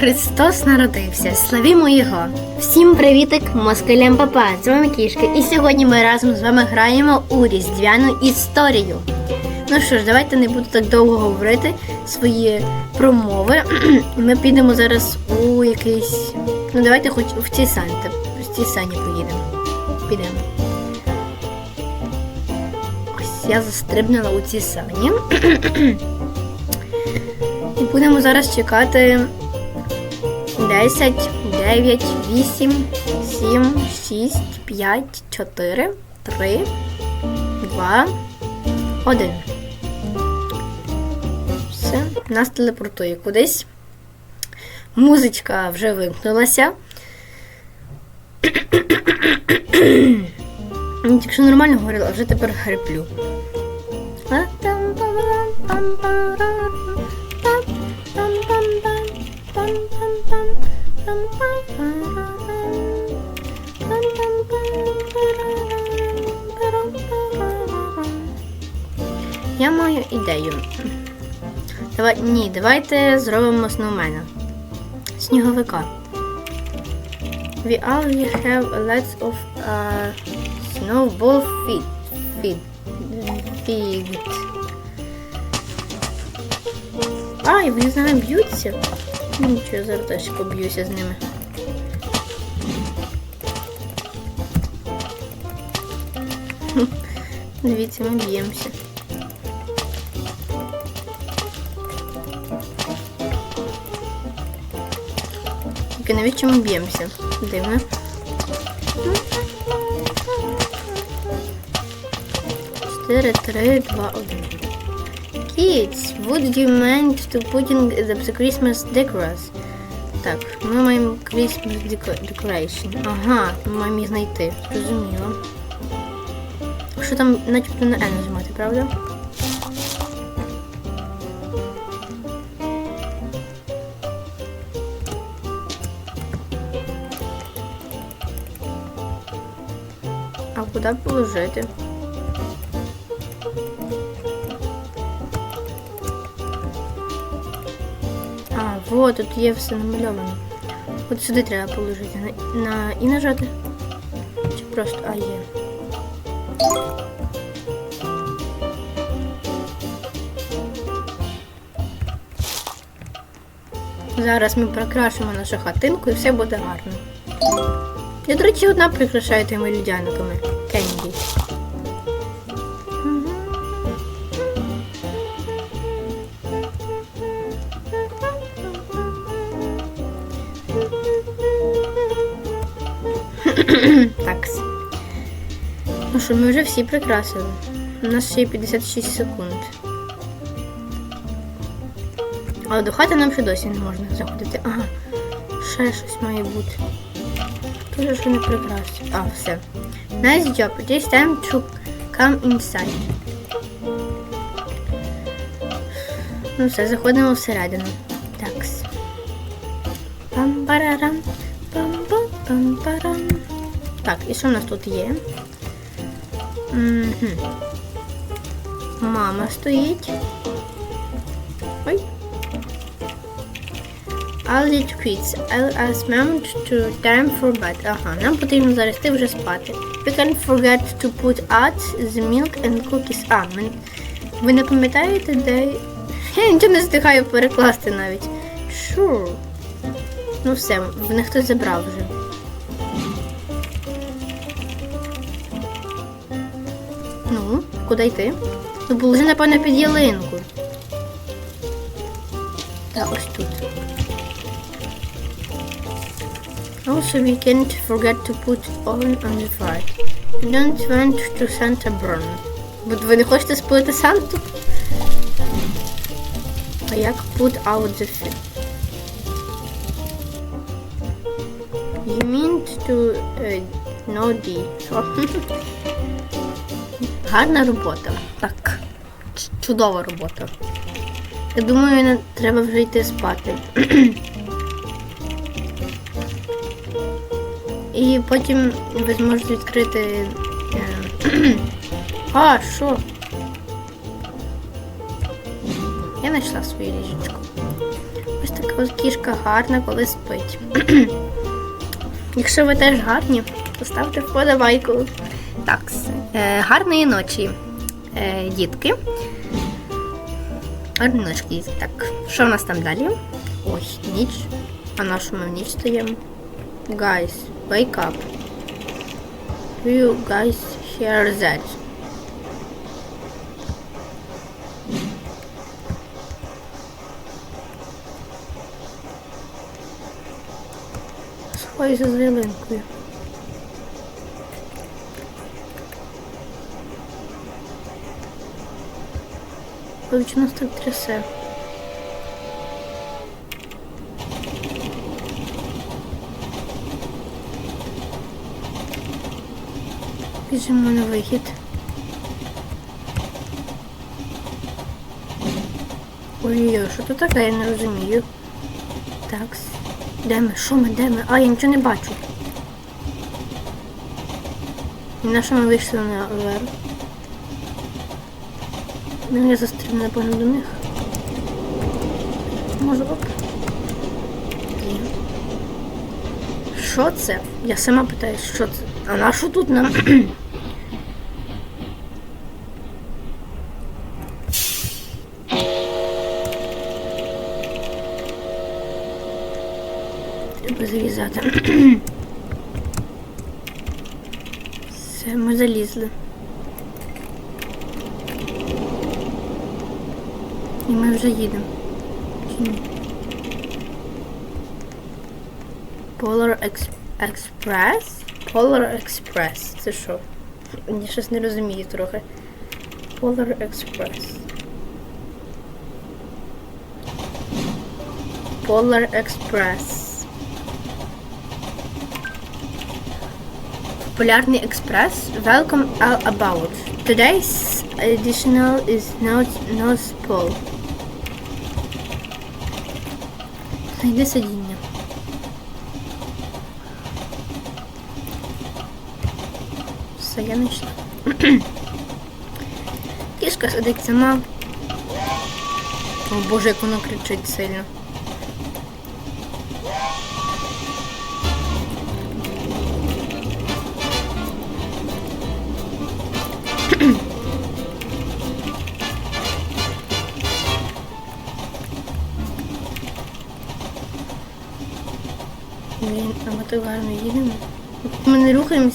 Христос народився, славімо Його! Всім привітик, москалям папа! З вами Кішка, і сьогодні ми разом з вами граємо у різдвяну історію. Ну що ж, давайте не буду так довго говорити свої промови. Ми підемо зараз у якийсь. Ну давайте хоч в ці сані. В ці сані поїдемо. Підемо. Ось я застрибнула у ці сані. І будемо зараз чекати 10, 9, 8, 7, 6, 5, 4, 3, 2, 1. Все, нас телепортує кудись. Музичка вже вимкнулася. Я Тільки що нормально говорила, а вже тепер хриплю. Я маю ідею. Давай, ні, давайте зробимо сноумена. Сніговика. We already have lots of uh, snowball feet. feet. feet. А, вони з нами б'ються. Ну, я зараз теж поб'юся з ними. Дивіться, ми б'ємося. Тільки навіщо ми б'ємося? Дивно. Чотири, три, два, один. Kids, would you mind to put in the, Christmas decorations? Так, ми маємо Christmas deco- decoration. Ага, ми маємо їх знайти. Зрозуміло. Що там начебто на N нажимати, правда? А куди положити? Вот, тут є все намальовано. От сюди треба положити. На, на і нажати. Чи просто А є. Зараз ми прикрашимо нашу хатинку і все буде гарно. Я, до речі, одна прикрашаю тими людяниками. Так. Ну що, ми вже всі прикрасили. У нас ще є 56 секунд. Але до хати нам ще досі не можна заходити. Ага, ще щось має бути. Хто ж що не прикрасив? А, все. Nice job. It time to come inside. Ну все, заходимо всередину. Такс. Пам-парарам. Пам-пам-пам-парам. Так, і що в нас тут є? Угу. Мама стоїть. Ой. I'll eat quits. I'll ask mom to time for bed. Ага, нам потрібно зараз йти вже спати. We can't forget to put out the milk and cookies. А, ми... ви не пам'ятаєте, де... Я нічого не встигаю перекласти навіть. Sure. Ну все, в них хтось забрав вже. Куди? Ну, положи, напевно, під ялинку. Та ось тут. Also, we can't forget to put oven on the fire. We don't want to Santa burn. Бо ви не хочете спалити Санту? А як put out the fire? You mean to uh, no D. Гарна робота. Так. Чудова робота. Я думаю, не треба вже йти спати. І потім ви зможете відкрити. е, А, що? Я знайшла своє ліжечко. Ось така от кішка гарна, коли спить. Якщо ви теж гарні, то ставте вподобайку. Так, е, гарної ночі, е, дітки. Гарної ночі. Так, що в нас там далі? Ось, ніч. А на що ми в ніч стоїмо? Guys, wake up. Do you guys hear that? Сховайся за ялинкою. Повіч нас так трясе. Біжимо на вихід. Ой-ой, що тут таке, я не розумію. Так, де ми? Що ми? Де ми? А, я нічого не бачу. І на що ми вийшли наверх? Я застрів, напевно, до них. Може оп. Що це? Я сама питаю, що це? А на що тут нам? Треба залізати. Все, ми залізли. І ми вже їдемо. Polar Ex- Express? Polar Express. Це що? Я щось не розумію трохи. Polar Express. Polar Express. Полярний експрес. Welcome all about. Today's additional is North, North Pole. Знайди сидіння. Все, я знайшла. Кішка сидить сама. О боже, як воно кричить сильно.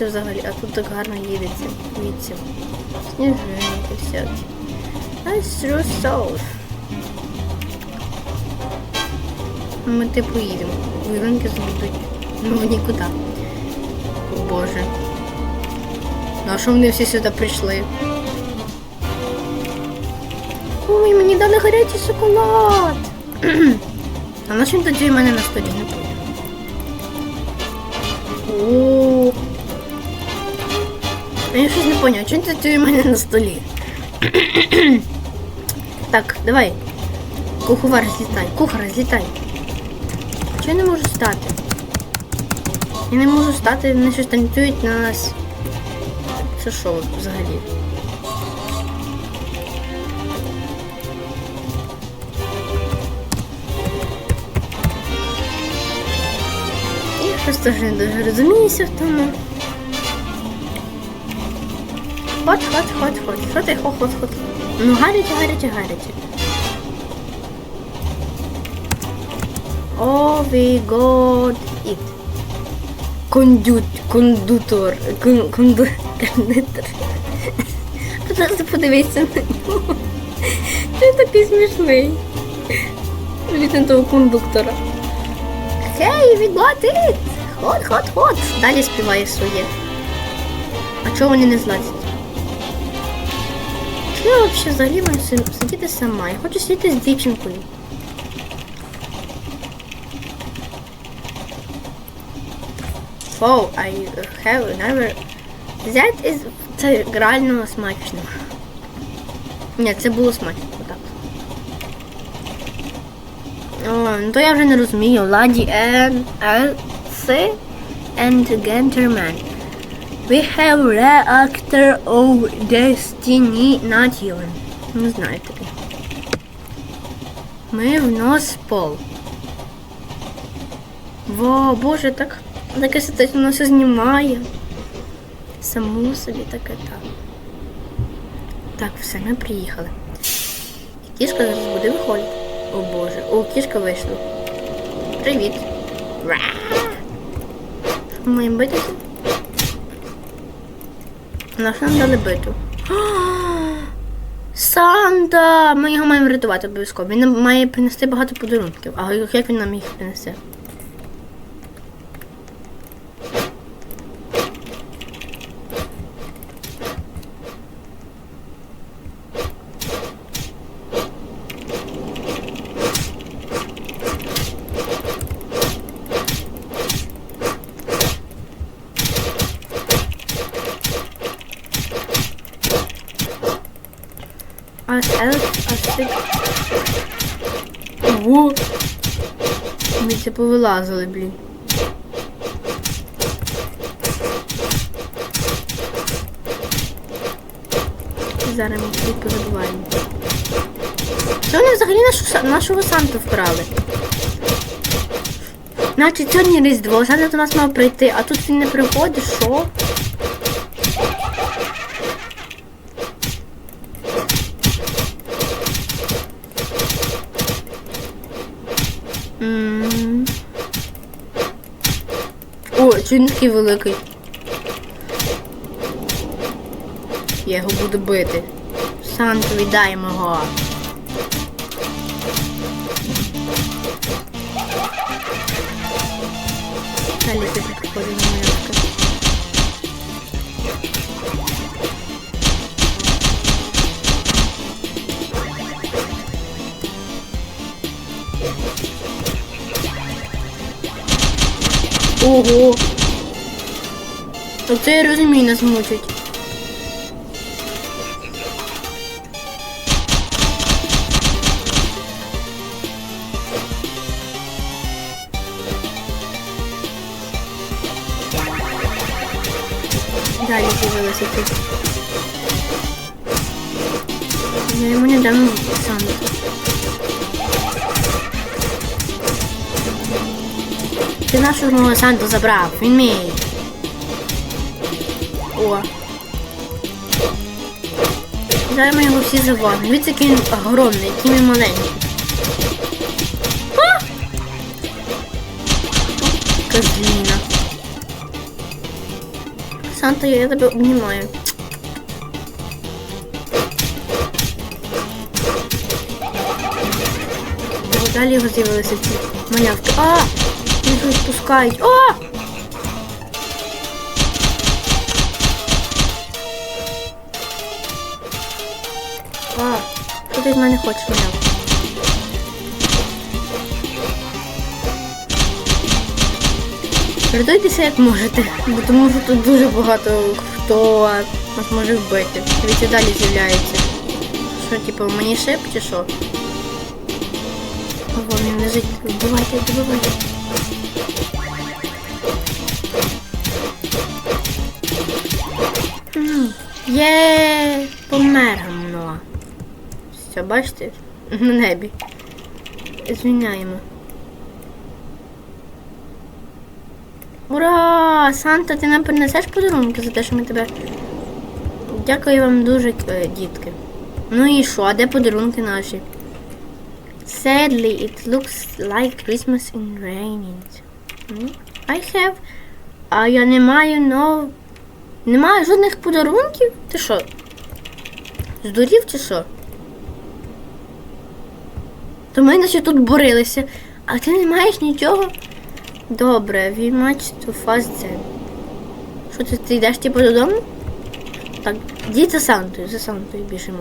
Не взагалі, а тут так гарно їдеться. Дивіться. Сніжинки всякі. Nice through south. Ми типу їдемо. Вилинки зведуть. Ну нікуди. О боже. Ну а що вони всі сюди прийшли? Ой, мені дали гарячий шоколад. а на чим тоді в мене на столі не буде? Я щось не поняв, чому це у мене на столі? так, давай. Куховар злітай, кухар злітай. Чого я не можу стати? Я не можу стати, вони щось танцюють на нас. Це що взагалі? Я просто вже не дуже розуміюся в тому. Хот, хот, хот, хот. Що ти хот, хот, хот? Ну гаряче, гаряче, гаряче. Oh, we got it. Кондют, кондутор, кон, конду, кондитор. Просто подивися на нього. Він такий смішний. Від того кондуктора. Хей, we got it! Хот, хот, хот. Далі співає своє. А чого вони не злазять? Чого я взагалі взагалі маю си- сидіти сама? Я хочу сидіти з дівчинкою. Oh, I have never... That is... Це реально смачно. Ні, це було смачно, так. О, ну то я вже не розумію. Ладі and L.C. and Gentleman. We have reactor of destiny nation. Не знаю таке. Ми в нос пол. Во, боже, так таке сидить, воно все знімає. Саму собі таке так. Так, все, ми приїхали. Кішка зараз буде виходити. О боже. О, кішка вийшла. Привіт. Маємо битися? На що не биту? Санта! Ми його маємо рятувати обов'язково. Він має принести багато подарунків. А як він нам їх принесе? А елф, а сик. Ого! Ми це повилазили, блін. Зараз ми всіх позабуваємо. Що вони взагалі нашу, нашого Санту вкрали? Значить, сьогодні Різдво, Санта до нас мав прийти, а тут він не приходить, що? М. О, чи він такий великий. Я його буду бити. Санту віддай мого. Далі ти приходить на. Ого! Оце я розумію, нас мучать. Далі з'явилася тут. Я йому не дам сам. Ти нашого Санту забрав, він мій. О. Зараз ми його всі завалимо. Дивіться, який він огромний, який він маленький. А! Козліна. Санта, я тебе обнімаю. Далі його з'явилися ці малявки. А! Їх відпускають. А! А, ти від мене хочеш, малявка? Рятуйтеся як можете, бо тому що тут дуже багато хто нас може вбити. Дивіться, далі з'являється. Що, типу, мені шип чи що? Ого, він лежить. Вбивайте. М, Є, помер гамно. Бачите? На небі. Звільняємо. Ура! Санта, ти нам принесеш подарунки за те, що ми тебе. Дякую вам дуже, е, дітки. Ну і що, а де подарунки наші? Sadly, it looks like Christmas in raining. I have. А я не маю но. Не маю жодних подарунків? Ти що? Здурів чи що? То ми наче тут борилися, а ти не маєш нічого? Добре, we match to fast then. Що ти, ти йдеш типу додому? Так, йди за Сантою, за Сантою біжимо.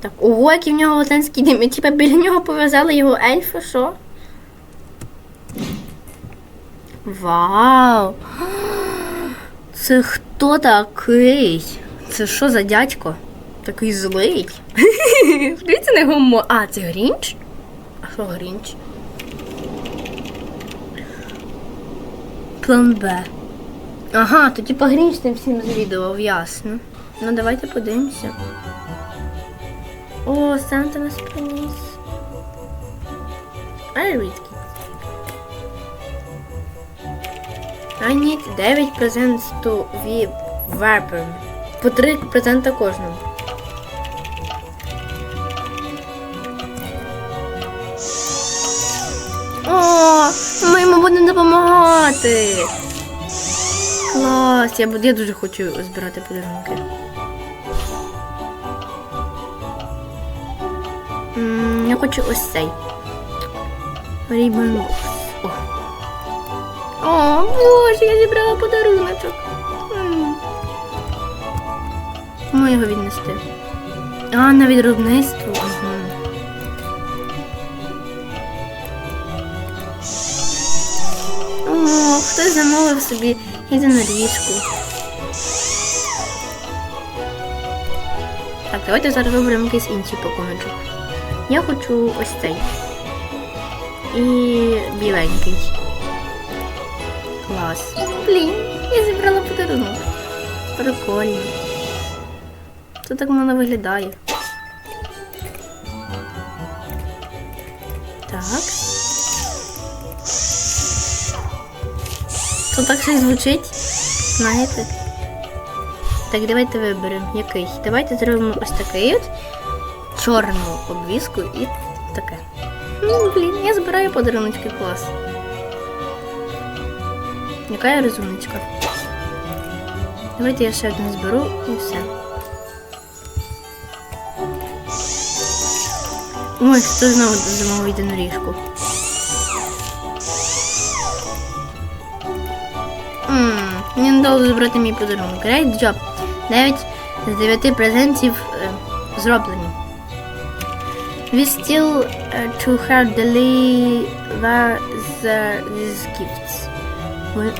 Так, ого, який в нього латинський дім. І типа біля нього пов'язали його ельфи, що? Вау! Це хто такий? Це що за дядько? Такий злий. Дивіться на його мо. А, це Грінч? А що Грінч? План Б. Ага, то типа Грінч тим всім завідував, ясно. Ну давайте подивимося. О, Санта нас приніс. Ай, рідкі. I need 9% to weapon. По 3% кожному. Допомагати. Клас, я, я дуже хочу збирати подарунки. М, Я хочу ось цей. Ribbon Box. О. О, боже, я зібрала подаруночок. М. Кому його віднести? А, на відробництво. Хтось замовив собі єдиноріжку. Так, давайте зараз виберемо якийсь інший пакуночок. Я хочу ось цей. І біленький. Клас. Блін, я зібрала подарунок. Прикольно. Це так воно виглядає. Так. То так щось звучить. Знаєте? Так, давайте виберемо який. Давайте зробимо ось такий от чорну обвіску і таке. Ну, блін, я збираю подаруночки клас. Яка я розумничка. Давайте я ще один зберу і все. Ой, хто знову замовив єдиноріжку? Ммм, мені не дало забрати мій подарунок. Great job. 9 з 9 презентів е, зроблені. We still uh, to her deliver the, these gifts. Ми...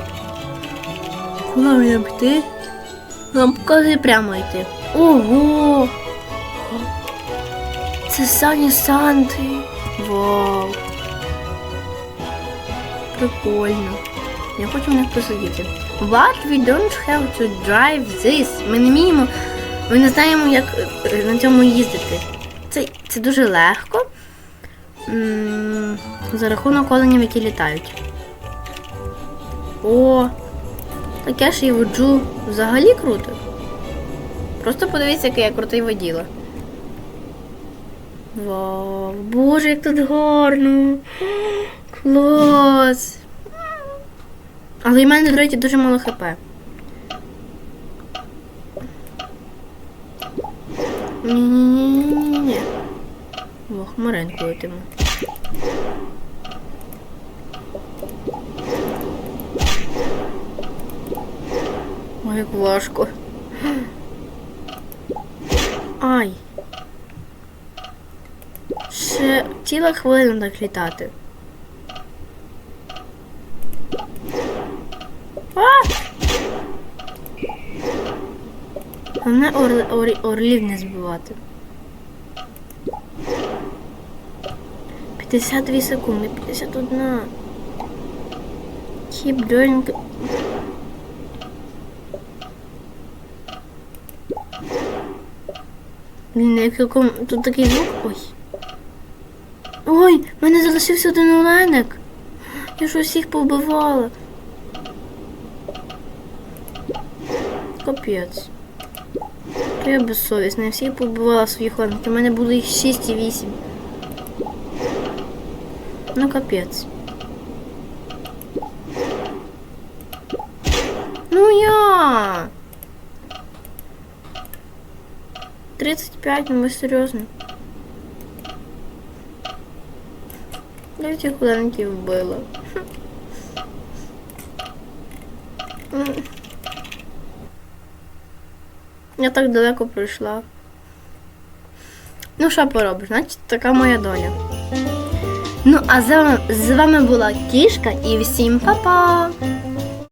Куди мені йти? Нам показує прямо йти. Ого! Це Сані Санти. Вау. Прикольно. Я хочу в них посидіти. But we don't have to drive this. Ми не вміємо, ми не знаємо, як е, на цьому їздити. Це, це дуже легко. За рахунок оленів, які літають. О, так я ж і воджу взагалі круто. Просто подивіться, який я крутий воділа. Вау, боже, як тут гарно. Клас. Але в мене, до дуже мало хп. Ні-ні-ні-ні-ні. О, хмаринку летимо. Ой, як важко. Ай. Ще ціла хвилина так літати. А! Головне ор, ор, орлів не збивати. 52 секунди, 51. Keep doing. Блін, як якому... Тут такий звук. Ой. Ой, в мене залишився один оленик. Я ж усіх побивала. Капець. Я безсовісна, я всіх побивала своїх олеників. У мене було їх 6 і 8. Ну капець. Ну я. 35, ну ми серйозно. Я цих олеників вбила. М. Я так далеко пройшла. Ну, що поробиш, значить, така моя доля. Ну, а з вами, з вами була кішка і всім па-па!